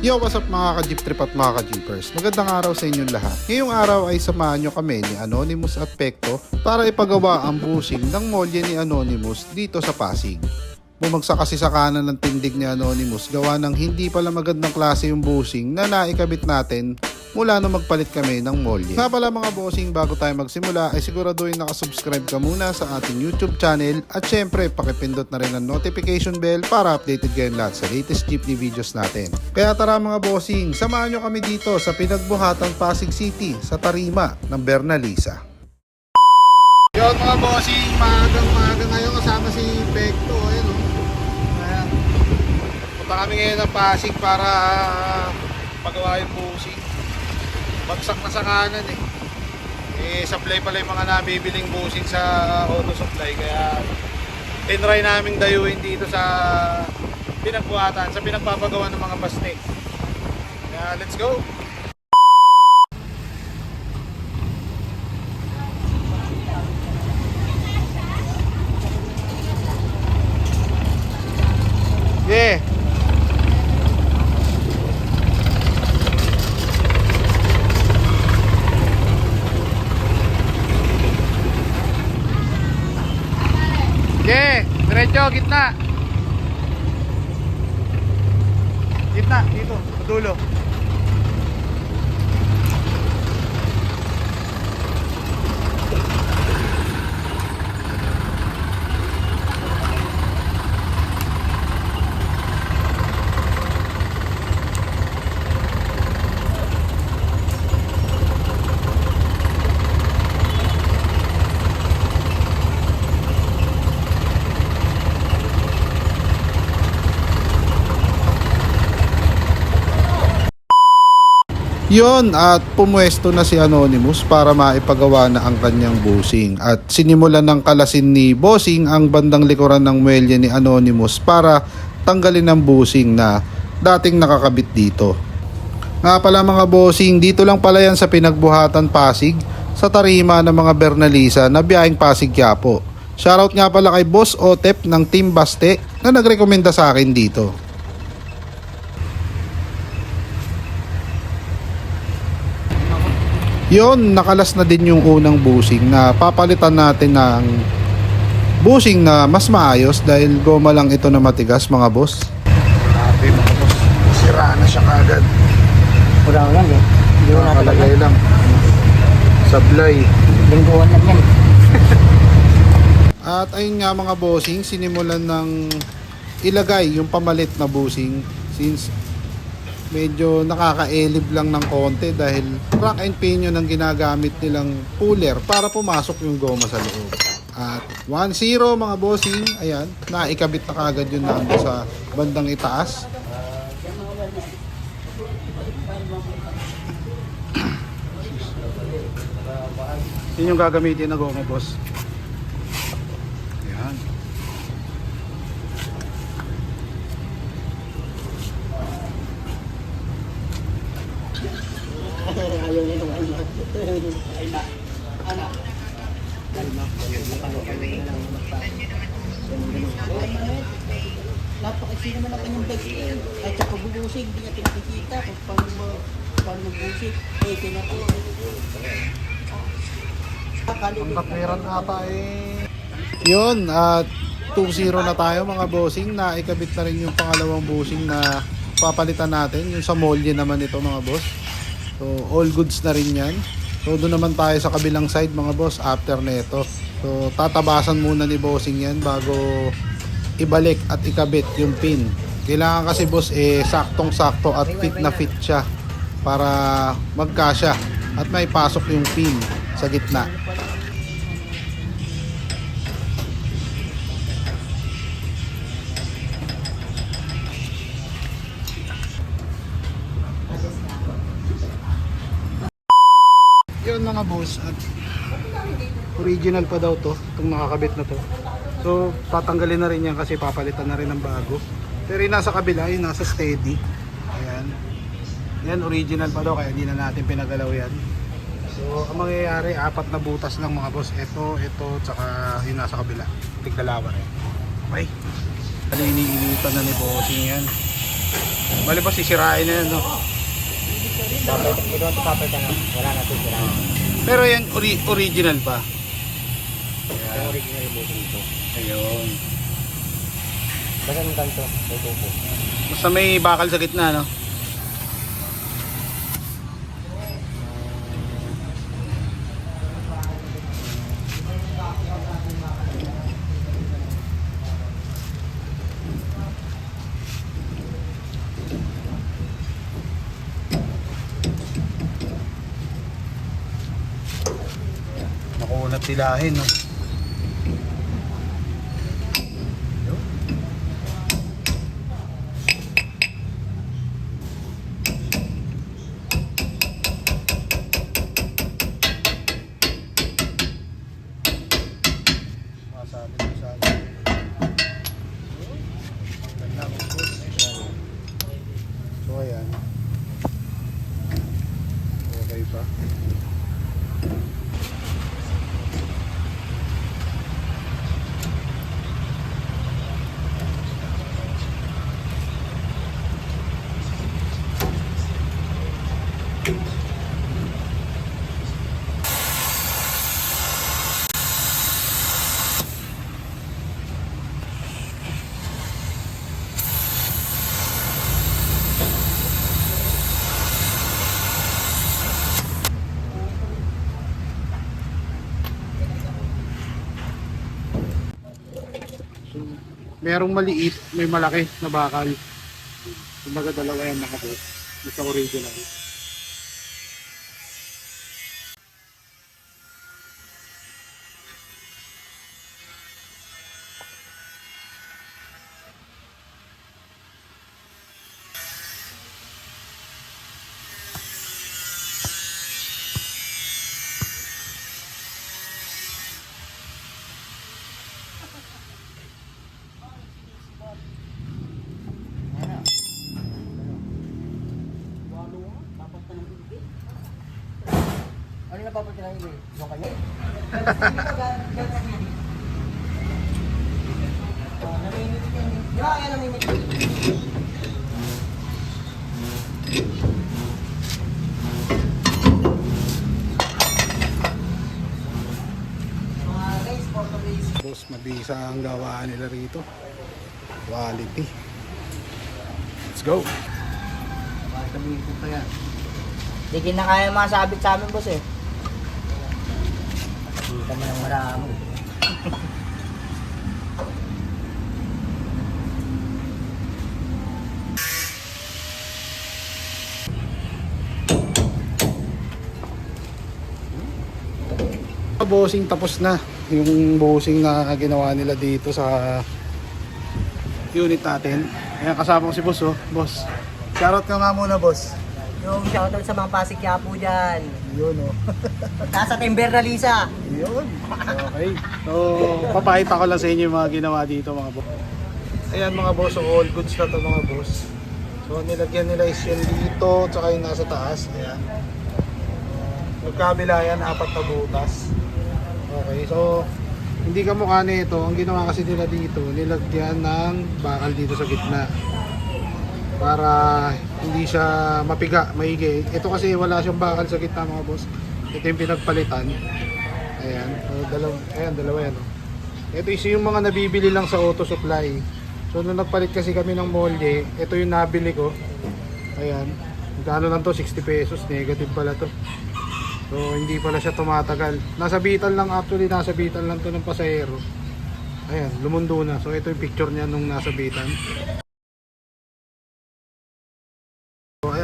Yo, what's up mga ka-jeep trip at mga ka-jeepers? Magandang araw sa inyong lahat. Ngayong araw ay samahan nyo kami ni Anonymous at Pekto para ipagawa ang busing ng molye ni Anonymous dito sa Pasig. Bumagsak kasi sa kanan ng tindig ni Anonymous gawa ng hindi pala magandang klase yung busing na naikabit natin mula nung magpalit kami ng molye. Nga pala mga bossing, bago tayo magsimula ay siguraduhin nakasubscribe ka muna sa ating YouTube channel at syempre pakipindot na rin ang notification bell para updated kayo lahat sa latest jeepney videos natin. Kaya tara mga bossing, samahan nyo kami dito sa pinagbuhatang Pasig City sa Tarima ng Bernalisa. Yun mga bossing, maagang maaga ngayon kasama si Pekto. Ayun o. Ayan. Punta kami ngayon ng Pasig para pagawa yung busing. Bagsak na sa kanan eh. Eh, supply pala yung mga nabibiling busing sa auto supply. Kaya, tinry namin dayuin dito sa pinagbuhatan, sa pinagpapagawa ng mga bastik. Kaya, let's go! Yeah. Okay, diretso, gitna. Gitna, dito, sa dulo. Yon at pumwesto na si Anonymous para maipagawa na ang kanyang busing at sinimulan ng kalasin ni Bossing ang bandang likuran ng muelya ni Anonymous para tanggalin ang busing na dating nakakabit dito. Nga pala mga bossing, dito lang pala yan sa pinagbuhatan Pasig sa tarima ng mga Bernalisa na biyaheng Pasig Quiapo. Shoutout nga pala kay Boss Otep ng Team Baste na nagrekomenda sa akin dito. Yon, nakalas na din yung unang busing na papalitan natin ng busing na mas maayos dahil goma lang ito na matigas mga boss. Grabe mga boss, sira na siya kagad. Wala lang eh. Hindi ko Nakalagay lang. Sablay. Lingguan lang yan. At ayun nga mga bossing, sinimulan ng ilagay yung pamalit na busing since medyo nakakaelib lang ng konti dahil rack and pinion ang ginagamit nilang puller para pumasok yung goma sa loob. At 1-0 mga bossing, ayan, naikabit na kagad yun nando sa bandang itaas. Yun yung gagamitin na goma boss. Ayaw niya nung ano. Ay na. Ano? Napakaisi naman ang kanyang bag eh. Kahit sa pagbubusig, hindi natin nakikita kung paano mo paano magbusig. Eh, tinapo. Ang kapiran ata eh. Yun, at 2-0 na tayo mga bossing. Naikabit na rin yung pangalawang bossing na papalitan natin. Yung sa molye naman ito mga boss. So, all goods na rin yan. So, doon naman tayo sa kabilang side mga boss after nito. So, tatabasan muna ni bossing yan bago ibalik at ikabit yung pin. Kailangan kasi boss eh saktong-sakto at fit na fit siya para magkasya at may pasok yung pin sa gitna. Mga boss at original pa daw to itong nakakabit na to so tatanggalin na rin yan kasi papalitan na rin ng bago pero yung nasa kabila yung nasa steady ayan yan original pa daw kaya hindi na natin pinagalaw yan so ang mangyayari apat na butas lang mga boss ito, ito, tsaka yung nasa kabila tigdalawa rin okay ano iniinitan na ni bossing yan Bali pa sisirain na yan, no? Papel, ito ang papel na. Wala na sila. Pero yan, ori- original pa. Yung original yung buto nito. Ayun. Basta yung kanto, may tupo. Basta may bakal sa gitna, no? Makunat silahin, no? So, ayan. Okay pa. Merong maliit, may malaki na bakal. Kumbaga dalawa yan nakabot. Isa original. Boss, mabisa ang gawaan nila rito. Quality. Let's go. Sabihin ko kaya. Di na kaya masabit sa amin, boss eh. Hindi kami ng marami. Bossing tapos na yung bossing na ginawa nila dito sa unit natin. Ayan kasama ko si boss oh. Boss. Shoutout ka nga muna boss. Yung shoutout sa mga Pasig Quiapo dyan. Yun oh. Nasa Timber na Lisa. Yun. Okay. So, papakita ko lang sa inyo yung mga ginawa dito mga boss. Ayan mga boss, so all goods na to mga boss. So, nilagyan nila is yun dito, tsaka yung nasa taas. Ayan. Magkabila yan, apat na butas. Okay, so hindi ka mukha nito. Ang ginawa kasi nila dito, nilagyan ng bakal dito sa gitna. Para hindi siya mapiga, maigi. Ito kasi wala siyang bakal sa gitna mga boss. Ito yung pinagpalitan. Ayan, so, dalaw, ayan, dalawa yan. oh. Ito is yung mga nabibili lang sa auto supply. So nung nagpalit kasi kami ng molde, ito yung nabili ko. Ayan. Magkano lang to? 60 pesos. Negative pala to. So hindi pala siya tumatagal. Nasa bitan lang actually, nasa bitan lang to ng pasahero. Ayan, lumundo na. So ito yung picture niya nung nasa bitan.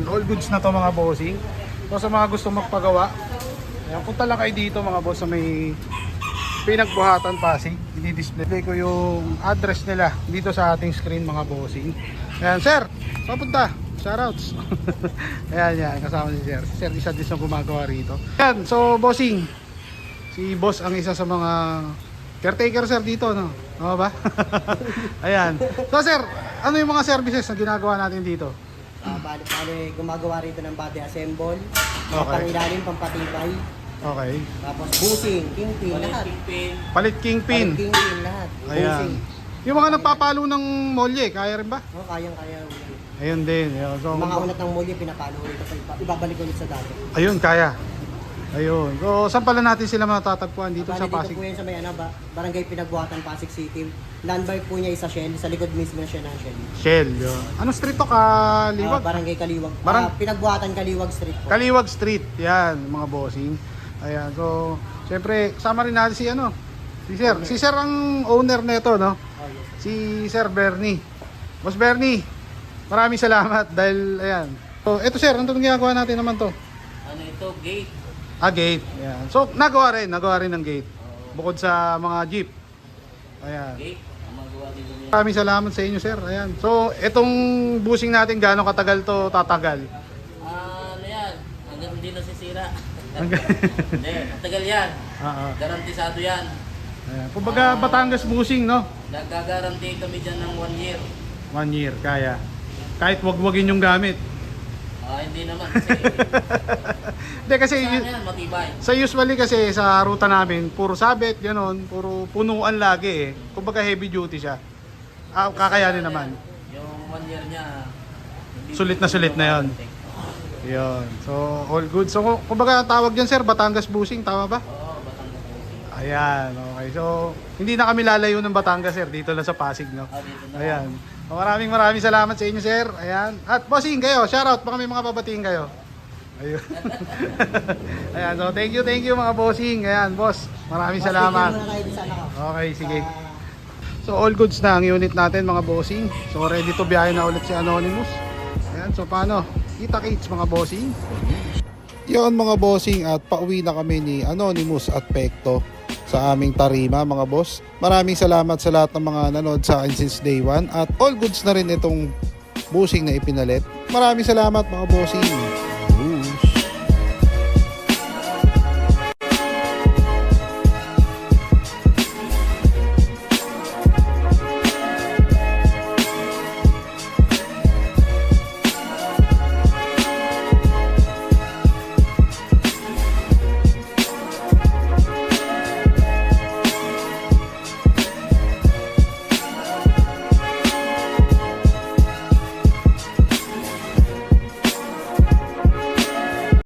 Ayan, all goods na to mga bossing. So sa mga gustong magpagawa, ayan, punta lang kayo dito mga boss sa may pinagbuhatan Pasig. I-display ko yung address nila dito sa ating screen mga bossing. Ayan, sir, saan punta? Shoutouts. ayan, yan, kasama si sir. Sir, isa din sa gumagawa rito. Ayan, so bossing, si boss ang isa sa mga caretaker sir dito, no? Oo ba? ayan. So sir, ano yung mga services na ginagawa natin dito? Ah, bali, bali, gumagawa rito ng body assemble. Okay. Pangilalim, pampatibay. Okay. Tapos busing, kingpin, lahat. Palit kingpin. Palit kingpin, lahat. Ayan. Busing. Yung mga nagpapalo ng molye, kaya rin ba? Oh, kayang-kaya. Ayun din. Ayun. So, Mga unat ng muli, pinapalo ulit ito. iba- Ibabalik ulit sa dati. ayun, kaya. Ayun. So, saan pala natin sila matatagpuan dito Bali, sa dito Pasig? po yan sa may ano, ba, barangay Pinagbuhatan, Pasig City. Landmark po niya isa Shell, sa likod mismo siya ng Shell. Shell. Yun. Anong street to? Kaliwag? Ah, barangay Kaliwag. Barang- Ah, Pinagbuhatan Kaliwag Street po. Kaliwag Street. Yan, mga bossing. Ayan. So, syempre, kasama rin natin si ano? Si Sir. Si Sir ang owner nito, no? Oh, yes. Si Sir Bernie. Boss Bernie, maraming salamat dahil, ayan. So, eto Sir, ano itong ginagawa natin naman to? Ano ito? Gate. Ah, gate. Ayan. So, nagawa rin. Nagawa rin ng gate. Bukod sa mga jeep. Ayan. Gate. Maraming salamat sa inyo, sir. Ayan. So, itong busing natin, gaano katagal to tatagal? Ah, ano yan? Hanggang hindi nasisira. Hindi, matagal yan. Oo. Garantisado yan. Ayan. Kumbaga, Batangas busing, no? Nagkagaranti kami dyan ng one year. One year, kaya. Kahit wag-wagin yung gamit. Ah, hindi naman kasi. Hindi, kasi Saan y- yan? Matibay. sa usually kasi sa ruta namin, puro sabit, gano'n, puro punuan lagi eh. Kumbaga heavy duty siya. Ah, kakayanin naman. Yung one year niya. hindi Sulit na sulit na yun. Yun. So, all good. So, kumbaga tawag dyan, sir, Batangas busing, tama ba? Oo. Ayan, okay. So, hindi na kami lalayo ng Batangas, sir. Dito lang sa Pasig, no? Ah, dito na. Ayan. So, maraming maraming salamat sa inyo, sir. Ayan. At bossing kayo, shoutout. Baka may mga babatiin kayo. Ayun. Ayan, so thank you, thank you mga bossing. Ayan, boss. Maraming Boss, salamat. ano. Okay, sige. So all goods na ang unit natin mga bossing. So ready to biyahe na ulit si Anonymous. Ayan, so paano? Kita kits mga bossing. Yon mga bossing at pauwi na kami ni Anonymous at Pekto sa aming tarima mga boss. Maraming salamat sa lahat ng mga nanood sa akin since day one at all goods na rin itong busing na ipinalit. Maraming salamat mga bossing.